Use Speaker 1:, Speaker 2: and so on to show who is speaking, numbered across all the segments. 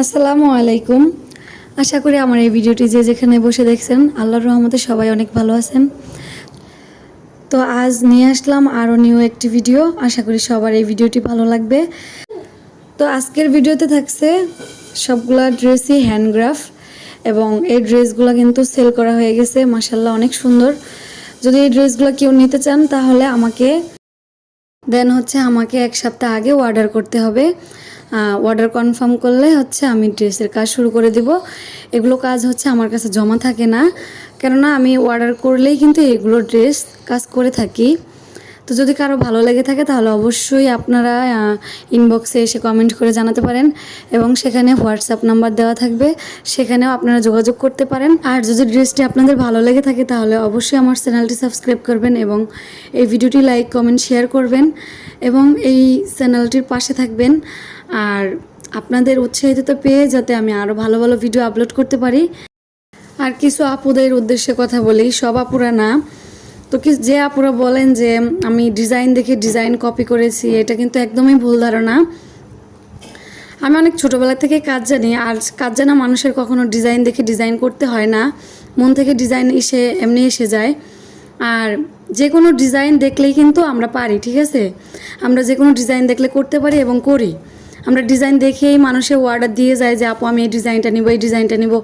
Speaker 1: আসসালামু আলাইকুম। আশা করি আমার এই ভিডিওটি যে যেখানে বসে দেখছেন, আল্লাহর রহমতে সবাই অনেক ভালো আছেন। তো আজ নিয়ে আসলাম আরও নিউ একটি ভিডিও। আশা করি সবার এই ভিডিওটি ভালো লাগবে। তো আজকের ভিডিওতে থাকছে সবগুলা ড্রেসই হ্যান্ডগ্রাফ এবং এই ড্রেসগুলো কিন্তু সেল করা হয়ে গেছে। মাসাল্লাহ অনেক সুন্দর। যদি এই ড্রেসগুলো কেউ নিতে চান, তাহলে আমাকে দেন হচ্ছে আমাকে এক সপ্তাহ আগে অর্ডার করতে হবে। অর্ডার কনফার্ম করলে হচ্ছে আমি ড্রেসের কাজ শুরু করে দিব। এগুলো কাজ হচ্ছে আমার কাছে জমা থাকে না। কেননা আমি অর্ডার করলেই কিন্তু এগুলো ড্রেস কাজ করে থাকি। তো যদি কারও ভালো লেগে থাকে তাহলে অবশ্যই আপনারা ইনবক্সে এসে কমেন্ট করে জানাতে পারেন এবং সেখানে হোয়াটসঅ্যাপ নাম্বার দেওয়া থাকবে। সেখানেও আপনারা যোগাযোগ করতে পারেন। আর যদি ড্রেসটি আপনাদের ভালো লেগে থাকে তাহলে অবশ্যই আমার চ্যানেলটি সাবস্ক্রাইব করবেন এবং এই ভিডিওটি লাইক কমেন্ট শেয়ার করবেন এবং এই চ্যানেলটির পাশে থাকবেন। আর আপনাদের উৎসাহিত পেয়ে যাতে আমি আরও ভালো ভালো ভিডিও আপলোড করতে পারি। আর কিছু আপুদের উদ্দেশ্যে কথা বলি, সব আপুরা না। তো কি যে আপুরা বলেন যে, আমি ডিজাইন দেখে ডিজাইন কপি করেছি, এটা কিন্তু একদমই ভুল ধারণা। আমি অনেক ছোটোবেলা থেকে কাজ জানি, আর কাজ জানা মানুষের কখনো ডিজাইন দেখে ডিজাইন করতে হয় না। মন থেকে ডিজাইন এসে এমনি এসে যায়। আর যে কোনো ডিজাইন দেখলেই কিন্তু আমরা পারি, ঠিক আছে? আমরা যে কোনো ডিজাইন দেখলে করতে পারি এবং করি। আমরা ডিজাইন দেখেই মানুষে অর্ডার দিয়ে যায় যে, আপু, আমি এই ডিজাইনটা নিব, এই ডিজাইনটা নিব।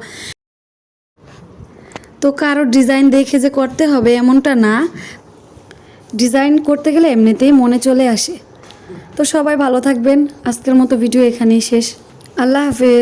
Speaker 1: তো কারও ডিজাইন দেখে যে করতে হবে এমনটা না। ডিজাইন করতে গেলে এমনিতেই মনে চলে আসে। তো সবাই ভালো থাকবেন। আজকের মতো ভিডিও এখানেই শেষ। আল্লাহ হাফেজ।